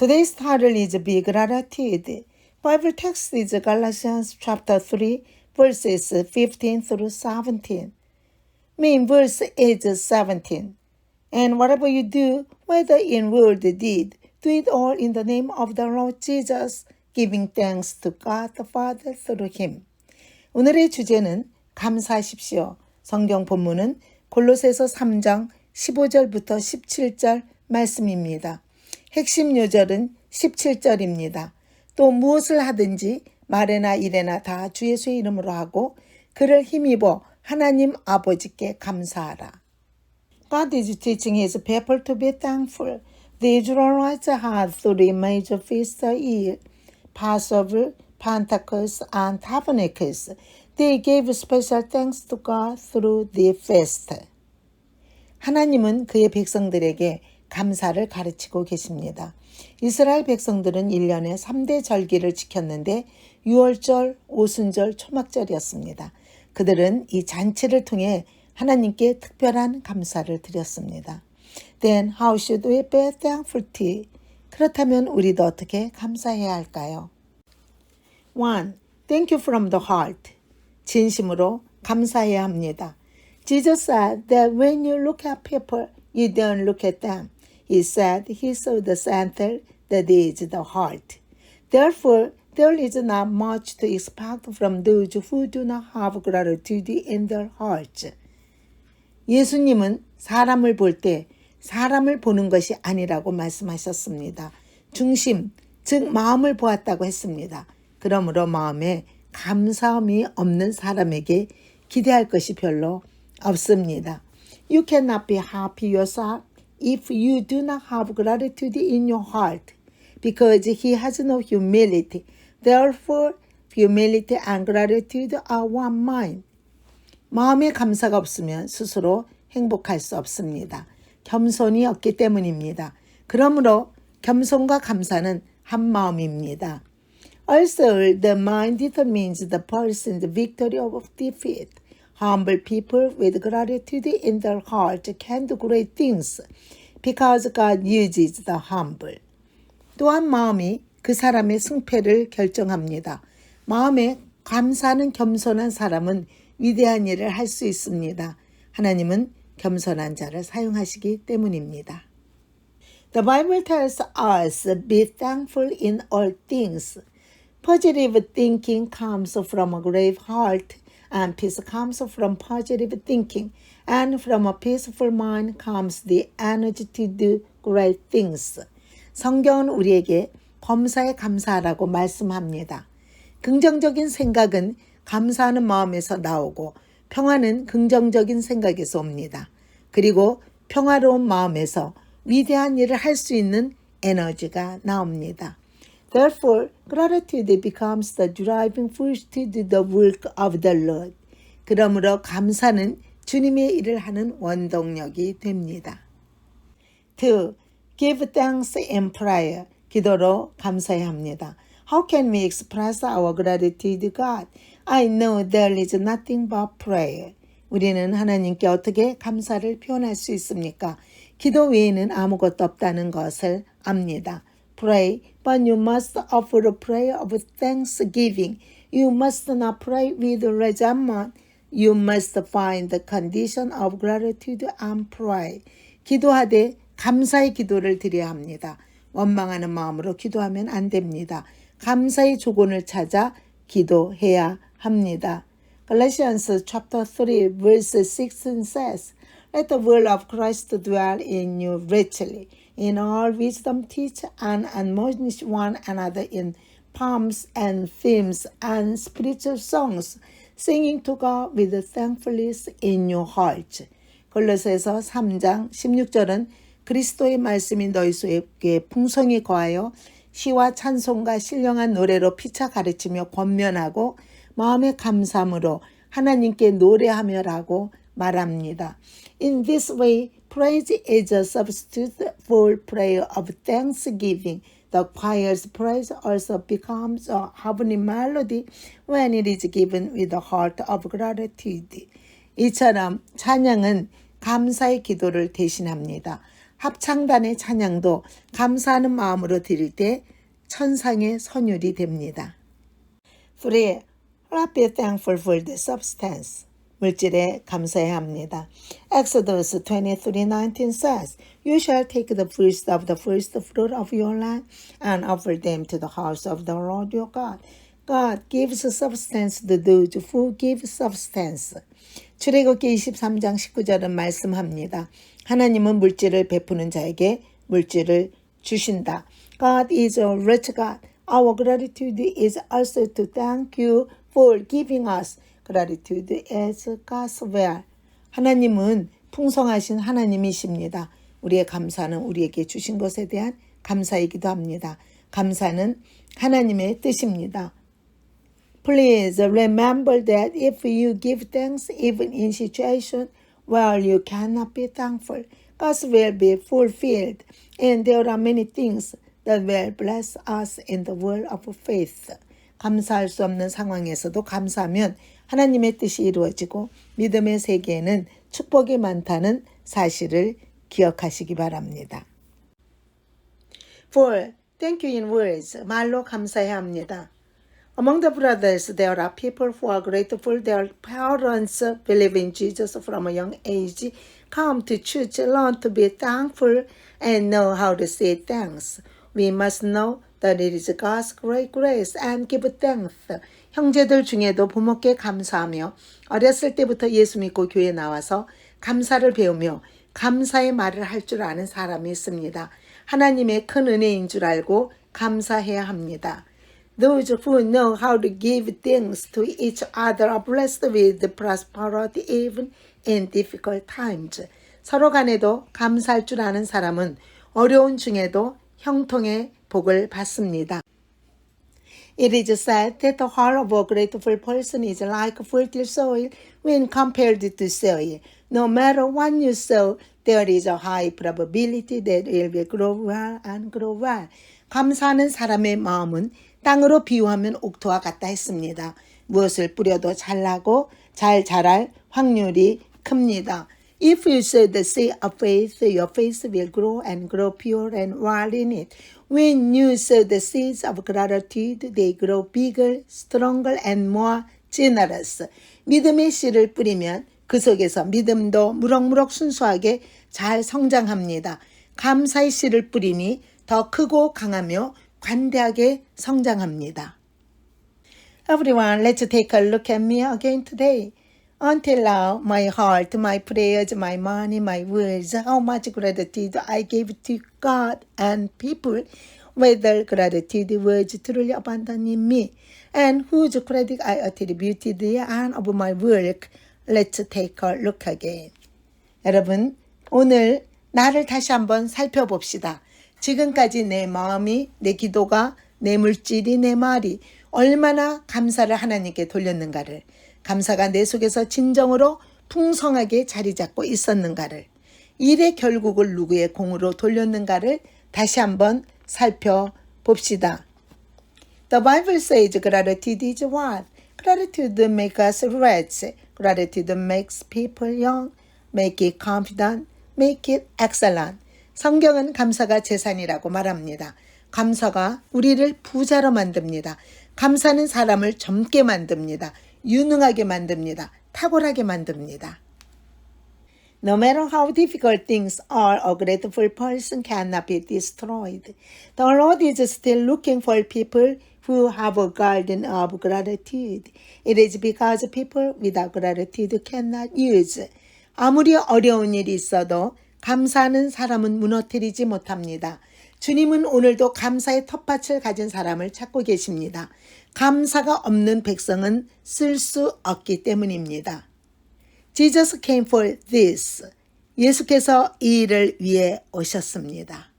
Today's title is Be Gratitude. Bible text is Galatians chapter 3, verses 15 through 17. Main verse is 17. And whatever you do, whether in word or deed, do it all in the name of the Lord Jesus, giving thanks to God the Father through him. 오늘의 주제는 감사하십시오. 성경 본문은 골로새서 3장 15절부터 17절 말씀입니다. 핵심 요절은 17절입니다. 또 무엇을 하든지 말에나 일에나 다 주 예수의 이름으로 하고 그를 힘입어 하나님 아버지께 감사하라. God is teaching his people to be thankful. The Israelites had three major feasts a year Passover, Pentecost, and Tabernacles. They gave special thanks to God through the feast. 하나님은 그의 백성들에게 감사를 가르치고 계십니다. 이스라엘 백성들은 1년에 3대 절기를 지켰는데 6월절, 오순절, 초막절이었습니다. 그들은 이 잔치를 통해 하나님께 특별한 감사를 드렸습니다. Then how should we be thankful? 그렇다면 우리도 어떻게 감사해야 할까요? 1. Thank you from the heart. 진심으로 감사해야 합니다. Jesus said that when you look at people, you don't look at them. He said he saw the center that is the heart. Therefore, there is not much to expect from those who do not have gratitude in their hearts. 예수님은 사람을 볼 때 사람을 보는 것이 아니라고 말씀하셨습니다. 중심, 즉 마음을 보았다고 했습니다. 그러므로 마음에 감사함이 없는 사람에게 기대할 것이 별로 없습니다. You cannot be happy yourself if you do not have gratitude in your heart, because he has no humility. Therefore, humility and gratitude are one mind. 마음에 감사가 없으면 스스로 행복할 수 없습니다. 겸손이 없기 때문입니다. 그러므로 겸손과 감사는 한 마음입니다. Also, the mind determines the person's victory of defeat. Humble people with gratitude in their heart can do great things because God uses the humble. 또한 마음이 그 사람의 승패를 결정합니다. 마음에 감사하는 겸손한 사람은 위대한 일을 할 수 있습니다. 하나님은 겸손한 자를 사용하시기 때문입니다. The Bible tells us be thankful in all things. Positive thinking comes from a grave heart, and peace comes from positive thinking, and from a peaceful mind comes the energy to do great things. 성경은 우리에게 범사에 감사하라고 말씀합니다. 긍정적인 생각은 감사하는 마음에서 나오고 평화는 긍정적인 생각에서 옵니다. 그리고 평화로운 마음에서 위대한 일을 할 수 있는 에너지가 나옵니다. Therefore, gratitude becomes the driving force to do the work of the Lord. 그러므로 감사는 주님의 일을 하는 원동력이 됩니다. 2. Give thanks in prayer. 기도로 감사해야 합니다. How can we express our gratitude to God? I know there is nothing but prayer. 우리는 하나님께 어떻게 감사를 표현할 수 있습니까? 기도 외에는 아무것도 없다는 것을 압니다. Pray, but you must offer a prayer of thanksgiving. You must not pray with resentment. You must find the condition of gratitude and pray. 기도하되 감사의 기도를 드려야 합니다. 원망하는 마음으로 기도하면 안 됩니다. 감사의 조건을 찾아 기도해야 합니다. Galatians chapter 3 verse 16 says, Let the word of Christ dwell in you richly. In all wisdom teach and admonish one another in psalms and hymns and spiritual songs, singing to God with thankfulness in your heart. 골로새서 3장 16절은 그리스도의 말씀이 너희 속에 풍성히 거하여 시와 찬송과 신령한 노래로 피차 가르치며 권면하고 마음의 감사함으로 하나님께 노래하며라고 말합니다. In this way, praise is a substitute for prayer of thanksgiving. The choir's praise also becomes a heavenly melody when it is given with a heart of gratitude. 이처럼 찬양은 감사의 기도를 대신합니다. 합창단의 찬양도 감사하는 마음으로 드릴 때 천상의 선율이 됩니다. 3. Be thankful for the substance. 물질에 감사해야 합니다. Exodus 23:19 says, You shall take the first of the first fruit of your land and offer them to the house of the Lord your God. God gives substance to those who give substance. 출애굽기 23장 19절은 말씀합니다. 하나님은 물질을 베푸는 자에게 물질을 주신다. God is a rich God. Our gratitude is also to thank you for giving us gratitude as God's well. 하나님은 풍성하신 하나님이십니다. 우리의 감사는 우리에게 주신 것에 대한 감사이기도 합니다. 감사는 하나님의 뜻입니다. Please remember that if you give thanks even in situation where you cannot be thankful, God's will be fulfilled, and there are many things that will bless us in the world of faith. 감사할 수 없는 상황에서도 감사하면 하나님의 뜻이 이루어지고 믿음의 세계에는 축복이 많다는 사실을 기억하시기 바랍니다. 4. Thank you in words. 말로 감사해야 합니다. Among the brothers, there are people who are grateful their parents believe in Jesus from a young age, come to church, learn to be thankful, and know how to say thanks. We must know that it is God's great grace and give thanks. 형제들 중에도 부모께 감사하며 어렸을 때부터 예수 믿고 교회 나와서 감사를 배우며 감사의 말을 할 줄 아는 사람이 있습니다. 하나님의 큰 은혜인 줄 알고 감사해야 합니다. Those who know how to give thanks to each other are blessed with prosperity even in difficult times. 서로 간에도 감사할 줄 아는 사람은 어려운 중에도 형통의 복을 받습니다. It is said that the heart of a grateful person is like fertile soil when compared to soil. No matter what you sow, there is a high probability that it will grow well and grow well. 감사하는 사람의 마음은 땅으로 비유하면 옥토와 같다 했습니다. 무엇을 뿌려도 잘 나고 잘 자랄 확률이 큽니다. If you sow the seed of faith, your faith will grow and grow pure and wild in it. When you sow the seeds of gratitude, they grow bigger, stronger, and more generous. 믿음의 씨를 뿌리면 그 속에서 믿음도 무럭무럭 순수하게 잘 성장합니다. 감사의 씨를 뿌리니 더 크고 강하며 관대하게 성장합니다. Everyone, let's take a look at me again today. Until now, my heart, my prayers, my money, my words, how much gratitude I gave to God and people, whether gratitude was truly abundant in me, and whose credit I attributed the end of my work. Let's take a look again. 여러분, 오늘 나를 다시 한번 살펴봅시다. 지금까지 내 마음이, 내 기도가, 내 물질이, 내 말이 얼마나 감사를 하나님께 돌렸는가를, 감사가 내 속에서 진정으로 풍성하게 자리 잡고 있었는가를, 일의 결국을 누구의 공으로 돌렸는가를 다시 한번 살펴봅시다. The Bible says gratitude is what? Gratitude makes us rich. Gratitude makes people young. Make it confident. Make it excellent. 성경은 감사가 재산이라고 말합니다. 감사가 우리를 부자로 만듭니다. 감사는 사람을 젊게 만듭니다. 유능하게 만듭니다. 탁월하게 만듭니다. No matter how difficult things are, a grateful person cannot be destroyed. The Lord is still looking for people who have a garden of gratitude. It is because people without gratitude cannot use. 아무리 어려운 일이 있어도 감사하는 사람은 무너뜨리지 못합니다. 주님은 오늘도 감사의 텃밭을 가진 사람을 찾고 계십니다. 감사가 없는 백성은 쓸 수 없기 때문입니다. Jesus came for this. 예수께서 이 일을 위해 오셨습니다.